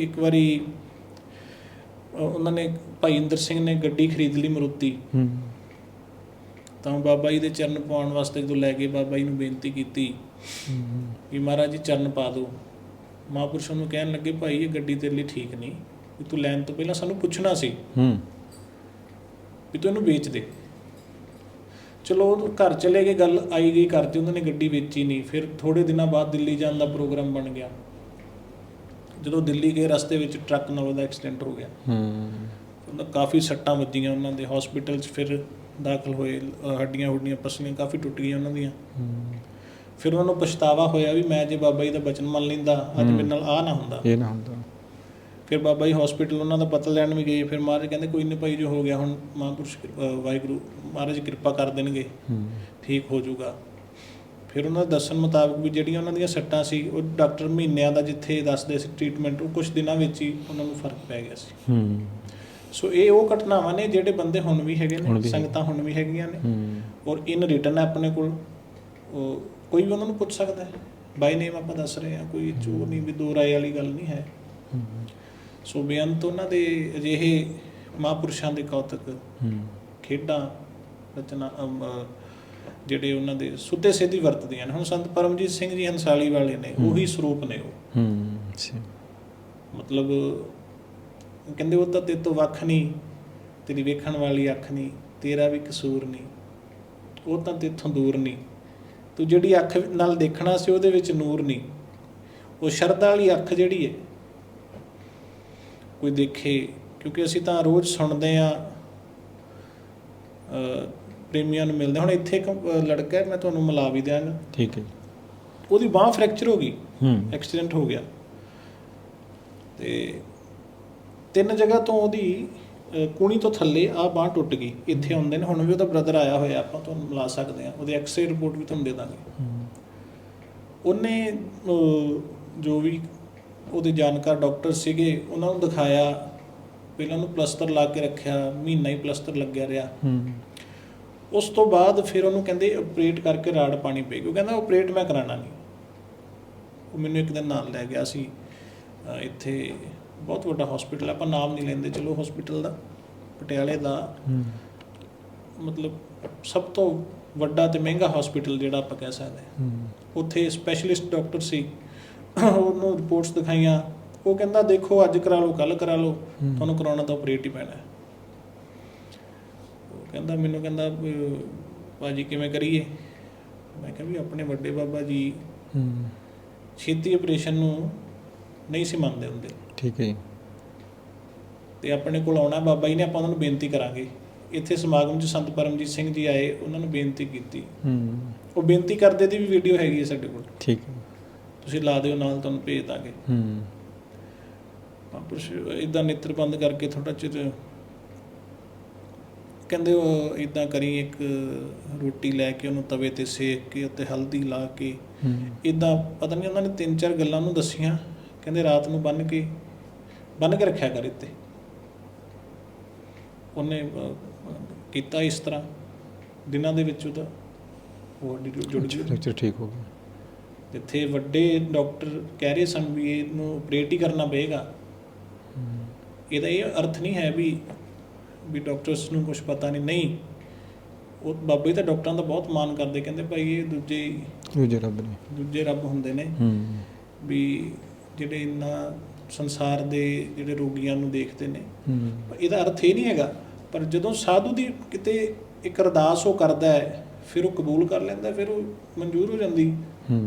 ਇੱਕ ਵਾਰੀ ਉਹਨਾਂ ਨੇ ਭਾਈ ਇੰਦਰ ਸਿੰਘ ਨੇ ਗੱਡੀ ਖਰੀਦ ਲਈ ਮਰੂਤੀ। ਹੂੰ। ਤਾਂ ਬਾਬਾ ਜੀ ਦੇ ਚਰਨ ਪਾਉਣ ਵਾਸਤੇ ਜਦੋਂ ਲੈ ਕੇ ਬਾਬਾ ਜੀ ਨੂੰ ਬੇਨਤੀ ਕੀਤੀ ਹੂੰ। ਵੀ ਮਹਾਰਾਜ ਜੀ ਚਰਨ ਪਾ ਦਿਓ। ਮਹਾਂਪੁਰਸ਼ ਨੂੰ ਕਹਿਣ ਲੱਗੇ ਭਾਈ ਇਹ ਗੱਡੀ ਤੇਰੇ ਲਈ ਠੀਕ ਨਹੀਂ। ਵੀ ਤੂੰ ਲੈਣ ਤੋਂ ਪਹਿਲਾਂ ਸਾਨੂੰ ਪੁੱਛਣਾ ਸੀ। ਹੂੰ। ਵੀ ਤੂੰ ਇਹਨੂੰ ਵੇਚ ਦੇ। ਚਲੋ ਉਹ ਘਰ ਚਲੇ ਗਏ ਗੱਲ ਆਈ ਗਈ ਕਰਤੀ ਉਹਨਾਂ ਨੇ ਗੱਡੀ ਵੇਚੀ ਨਹੀਂ। ਫਿਰ ਥੋੜੇ ਦਿਨਾਂ ਬਾਅਦ ਦਿੱਲੀ ਜਾਣ ਦਾ ਪ੍ਰੋਗਰਾਮ ਬਣ ਗਿਆ। ਜਦੋਂ ਦਿੱਲੀ ਗਏ ਰਸਤੇ ਵਿੱਚ ਟਰੱਕ ਨਾਲ ਉਹਦਾ ਐਕਸੀਡੈਂਟ ਹੋ ਗਿਆ। ਹੂੰ। ਉਹਨਾਂ ਕਾਫੀ ਸੱਟਾਂ ਵੱਜੀਆਂ ਉਹਨਾਂ ਦੇ ਹਸਪੀਟਲ 'ਚ ਫਿਰ ਦਾਖਲ ਹੋਏ ਹੱਡੀਆਂ ਹੁੱਡੀਆਂ ਪਸਲੀਆਂ ਕਾਫੀ ਟੁੱਟ ਗਈਆਂ ਉਹਨਾਂ ਦੀਆਂ। ਹੂੰ। ਫਿਰ ਉਹਨਾਂ ਨੂੰ ਪਛਤਾਵਾ ਹੋਇਆ ਵੀ ਮੈਂ ਜੇ ਬਾਬਾ ਜੀ ਦਾ ਬਚਨ ਮੰਨ ਲੈਂਦਾ ਅੱਜ। ਮੇਰੇ ਨਾਲ ਆ ਨਾ ਹੁੰਦਾ। ਇਹ ਨਾ ਹੁੰਦਾ। ਫਿਰ ਬਾਬਾ ਜੀ ਹਸਪੀਟਲ ਉਹਨਾਂ ਦਾ ਪਤਾ ਲੈਣ ਵੀ ਗਏ ਫਿਰ ਮਹਾਰਾਜ ਕਹਿੰਦੇ ਕੋਈ ਨਹੀਂ ਭਾਈ ਜੋ ਹੋ ਗਿਆ ਹੁਣ ਮਹਾਂਪੁਰਸ਼ ਵਾਹਿਗੁਰੂ ਮਹਾਰਾਜ ਕਿਰਪਾ ਕਰ ਦੇਣਗੇ। ਹੂੰ। ਠੀਕ ਹੋ ਜਾਊਗਾ। ਫਿਰ ਉਹਨਾਂ ਦੇ ਦੱਸਣ ਮੁਤਾਬਕ ਵੀ ਜਿਹੜੀਆਂ ਉਹਨਾਂ ਦੀਆਂ ਸੱਟਾਂ ਸੀ ਉਹ ਡਾਕਟਰ ਮਹੀਨਿਆਂ ਦਾ ਜਿੱਥੇ ਦੱਸਦੇ ਸੀ ਟ੍ਰੀਟਮੈਂਟ ਉਹ ਕੁਝ ਦਿਨਾਂ ਵਿੱਚ ਹੀ ਉਹਨਾਂ ਨੂੰ ਫ਼ਰਕ ਪੈ ਗਿਆ ਸੀ। ਹੂੰ। ਸੋ ਇਹ ਉਹ ਘਟਨਾਵਾਂ ਨੇ ਜਿਹੜੇ ਬੰਦੇ ਹੁਣ ਵੀ ਹੈਗੇ ਨੇ ਸੰਗਤਾਂ ਹੁਣ ਵੀ ਹੈਗੀਆਂ ਨੇ। ਹੂੰ। ਔਰ ਇਨ ਰਿਟਰਨ ਆਪਣੇ ਕੋਲ। ਕੋਈ ਵੀ ਉਹਨਾਂ ਨੂੰ ਪੁੱਛ ਸਕਦਾ ਹੈ। ਬਾਈ ਨੇਮ ਆਪਾਂ ਦੱਸ ਰਹੇ ਹਾਂ ਕੋਈ ਚੋ ਨਹੀਂ ਵੀ ਦੋ ਰਾਏ ਵਾਲੀ ਗੱਲ ਨਹੀਂ ਹੈ। ਹੂੰ। ਸੋ ਬੇਅੰਤ ਉਹਨਾਂ ਦੇ ਅਜਿਹੇ ਮਹਾਂਪੁਰਸ਼ਾਂ ਦੇ ਕੌਤਕ ਹੂੰ। ਖੇਡਾਂ ਰਚਨਾ ਜਿਹੜੇ ਉਹਨਾਂ ਦੇ ਸੁੱਤੇ ਸਿੱਧੀ ਵਰਤਦੀਆਂ ਨੇ। ਹੁਣ ਸੰਤ ਪਰਮਜੀਤ ਸਿੰਘ ਜੀ ਹੰਸਾਲੀ ਵਾਲੇ ਨੇ। ਉਹੀ ਸਰੂਪ ਨੇ ਉਹ। ਹੂੰ ਮਤਲਬ ਕਹਿੰਦੇ ਉਹ ਤਾਂ ਤੇਰੇ ਤੋਂ ਵੱਖ ਨਹੀਂ ਤੇਰੀ ਵੇਖਣ ਵਾਲੀ ਅੱਖ ਨਹੀਂ ਤੇਰਾ ਵੀ ਕਸੂਰ ਨਹੀਂ ਉਹ ਤਾਂ ਤੇਥੋਂ ਦੂਰ ਨਹੀਂ। ਤੂੰ ਜਿਹੜੀ ਅੱਖ ਨਾਲ ਦੇਖਣਾ ਸੀ ਉਹਦੇ ਵਿੱਚ ਨੂਰ ਨਹੀਂ। ਉਹ ਸ਼ਰਧਾ ਵਾਲੀ ਅੱਖ ਜਿਹੜੀ ਹੈ ਕੋਈ ਦੇਖੇ ਕਿਉਂਕਿ ਅਸੀਂ ਤਾਂ ਰੋਜ਼ ਸੁਣਦੇ ਆ ਪ੍ਰੇਮੀਆਂ ਨੂੰ ਮਿਲਦੇ ਹੁਣ ਇੱਥੇ ਇੱਕ ਲੜਕਾ ਹੈ ਮੈਂ ਤੁਹਾਨੂੰ ਮਿਲਾ ਵੀ ਦਿਆਂਗਾ। ਠੀਕ ਹੈ। ਉਹਦੀ ਬਾਹ ਫ੍ਰੈਕਚਰ ਹੋ ਗਈ। ਹੂੰ। ਐਕਸੀਡੈਂਟ ਹੋ ਗਿਆ। ਤੇ ਤਿੰਨ ਜਗ੍ਹਾ ਤੋਂ ਉਹਦੀ ਕੂਣੀ ਤੋਂ ਥੱਲੇ ਆ ਬਾਹ ਟੁੱਟ ਗਈ। ਇੱਥੇ ਆਉਂਦੇ ਨੇ। ਹੁਣ ਵੀ ਉਹਦਾ ਬ੍ਰਦਰ ਆਇਆ ਹੋਇਆ ਆਪਾਂ ਤੁਹਾਨੂੰ ਮਿਲਾ ਸਕਦੇ ਆ ਉਹਦੀ ਐਕਸ-ਰੇ ਰਿਪੋਰਟ ਵੀ ਤੁਹਾਨੂੰ ਦੇ ਦਾਂਗੇ। ਹੂੰ। ਉਹਨੇ ਜੋ ਵੀ ਉਹਦੇ ਜਾਣਕਾਰ ਡਾਕਟਰ ਸੀਗੇ ਉਹਨਾਂ ਨੂੰ ਦਿਖਾਇਆ। ਪਹਿਲਾਂ ਉਹਨੂੰ ਪਲਸਤਰ ਲਾ ਕੇ ਰੱਖਿਆ। ਮਹੀਨਾ ਹੀ ਪਲਸਤਰ ਲੱਗਿਆ ਰਿਹਾ। ਹੂੰ। ਉਸ ਤੋਂ ਬਾਅਦ ਫਿਰ ਉਹਨੂੰ ਕਹਿੰਦੇ ਆਪਰੇਟ ਕਰਕੇ ਰਾੜ ਪਾਣੀ ਪਏਗੀ ਉਹ ਕਹਿੰਦਾ ਆਪਰੇਟ ਮੈਂ ਕਰਾਣਾ ਨਹੀਂ। ਉਹ ਮੈਨੂੰ ਇੱਕ ਦਿਨ ਨਾਲ ਲੈ ਗਿਆ ਸੀ। ਇੱਥੇ ਬਹੁਤ ਵੱਡਾ ਹਸਪੀਟਲ ਆਪਾਂ ਨਾਮ ਨਹੀਂ ਲੈਂਦੇ ਚਲੋ ਹਸਪੀਟਲ ਦਾ ਪਟਿਆਲੇ ਦਾ। ਮਤਲਬ ਸਭ ਤੋਂ ਵੱਡਾ ਤੇ ਮਹਿੰਗਾ ਹਸਪੀਟਲ ਜਿਹੜਾ ਆਪਾਂ ਕਹਿ ਸਕਦੇ ਉੱਥੇ ਸਪੈਸ਼ਲਿਸਟ ਡਾਕਟਰ ਸੀ। ਉਹਨੂੰ ਰਿਪੋਰਟਸ ਦਿਖਾਈਆਂ। ਉਹ ਕਹਿੰਦਾ ਦੇਖੋ ਅੱਜ ਕਰਾ ਲਓ ਕੱਲ ਕਰਾ ਲਓ। ਤੁਹਾਨੂੰ ਕਰਾਉਣਾ ਤਾਂ ਆਪਰੇਟ ਹੀ ਪੈਣਾ। ਕਹਿੰਦਾ ਮੈਨੂੰ ਕਹਿੰਦਾ ਭਾਜੀ ਕਿਵੇਂ ਕਰੀਏ? ਮੈਂ ਕਿਹਾ ਵੀ ਆਪਣੇ ਵੱਡੇ ਬਾਬਾ ਜੀ ਹੂੰ। ਛੇਤੀ ਆਪਰੇਸ਼ਨ ਨੂੰ ਨਹੀਂ ਸੀ ਮੰਨਦੇ ਹੁੰਦੇ। ਠੀਕ ਹੈ ਜੀ। ਤੇ ਆਪਣੇ ਕੋਲ ਆਉਣਾ ਬਾਬਾ ਜੀ ਨੇ ਆਪਾਂ ਉਹਨਾਂ ਨੂੰ ਬੇਨਤੀ ਕਰਾਂਗੇ। ਇੱਥੇ ਸਮਾਗਮ 'ਚ ਸੰਤ ਪਰਮਜੀਤ ਸਿੰਘ ਜੀ ਆਏ ਉਹਨਾਂ ਨੂੰ ਬੇਨਤੀ ਕੀਤੀ। ਹੂੰ। ਉਹ ਬੇਨਤੀ ਕਰਦੇ ਦੀ ਵੀ ਵੀਡੀਓ ਹੈਗੀ ਹੈ ਸਾਡੇ ਕੋਲ। ਠੀਕ ਹੈ। ਤੁਸੀਂ ਲਾ ਦਿਓ ਨਾਲ ਤੁਹਾਨੂੰ ਭੇਜ ਦਾਂਗੇ। ਹੂੰ। ਮਹਾਂਪੁਰਸ਼ ਇਦਾਂ ਨੇਤਰ ਬੰਦ ਕਰਕੇ ਥੋੜਾ ਚਿਰ ਕਹਿੰਦੇ ਉਹ ਇਦਾਂ ਕਰੀ ਇੱਕ ਰੋਟੀ ਲੈ ਕੇ ਉਹਨੂੰ ਤਵੇ ਤੇ ਸੇਕ ਕੇ ਉੱਤੇ ਹਲਦੀ ਲਾ ਕੇ ਇਦਾਂ ਪਤਾ ਨਹੀਂ ਉਹਨਾਂ ਨੇ ਤਿੰਨ ਚਾਰ ਗੱਲਾਂ ਨੂੰ ਦੱਸੀਆਂ ਕਹਿੰਦੇ ਰਾਤ ਨੂੰ ਬੰਨ ਕੇ ਬੰਨ ਕੇ ਰੱਖਿਆ ਕਰ ਇੱਥੇ। ਉਹਨੇ ਕੀਤਾ ਇਸ ਤਰ੍ਹਾਂ ਦਿਨਾਂ ਦੇ ਵਿੱਚ ਉਹਦਾ ਉਹ ਹੱਡੀ ਜੁੜ- ਗਈ ਲੈਕਚਰ ਠੀਕ ਹੋ ਗਿਆ। ਇੱਥੇ ਵੱਡੇ ਡਾਕਟਰ ਕਹਿ ਰਹੇ ਸਨ ਵੀ ਇਹਨੂੰ ਆਪਰੇਟ ਹੀ ਕਰਨਾ ਪਏਗਾ। ਇਹਦਾ ਇਹ ਅਰਥ ਨਹੀਂ ਹੈ ਵੀ ਵੀ ਡਾਕਟਰਸ ਨੂੰ ਕੁਝ ਪਤਾ ਨਹੀਂ ਨਹੀਂ। ਉਹ ਬਾਬੇ ਤਾਂ ਡਾਕਟਰਾਂ ਦਾ ਬਹੁਤ ਮਾਣ ਕਰਦੇ ਕਹਿੰਦੇ ਭਾਈ ਇਹ ਦੂਜੇ ਦੂਜੇ ਰੱਬ ਨੇ। ਦੂਜੇ ਰੱਬ ਹੁੰਦੇ ਨੇ। ਹੂੰ। ਵੀ ਜਿਹੜੇ ਇੰਨਾ ਸੰਸਾਰ ਦੇ ਜਿਹੜੇ ਰੋਗੀਆਂ ਨੂੰ ਦੇਖਦੇ ਨੇ। ਇਹਦਾ ਅਰਥ ਇਹ ਨਹੀਂ ਹੈਗਾ ਪਰ ਜਦੋਂ ਸਾਧੂ ਦੀ ਕਿਤੇ ਇੱਕ ਅਰਦਾਸ ਉਹ ਕਰਦਾ ਹੈ ਫਿਰ ਉਹ ਕਬੂਲ ਕਰ ਲੈਂਦਾ ਫਿਰ ਉਹ ਮਨਜ਼ੂਰ ਹੋ ਜਾਂਦੀ।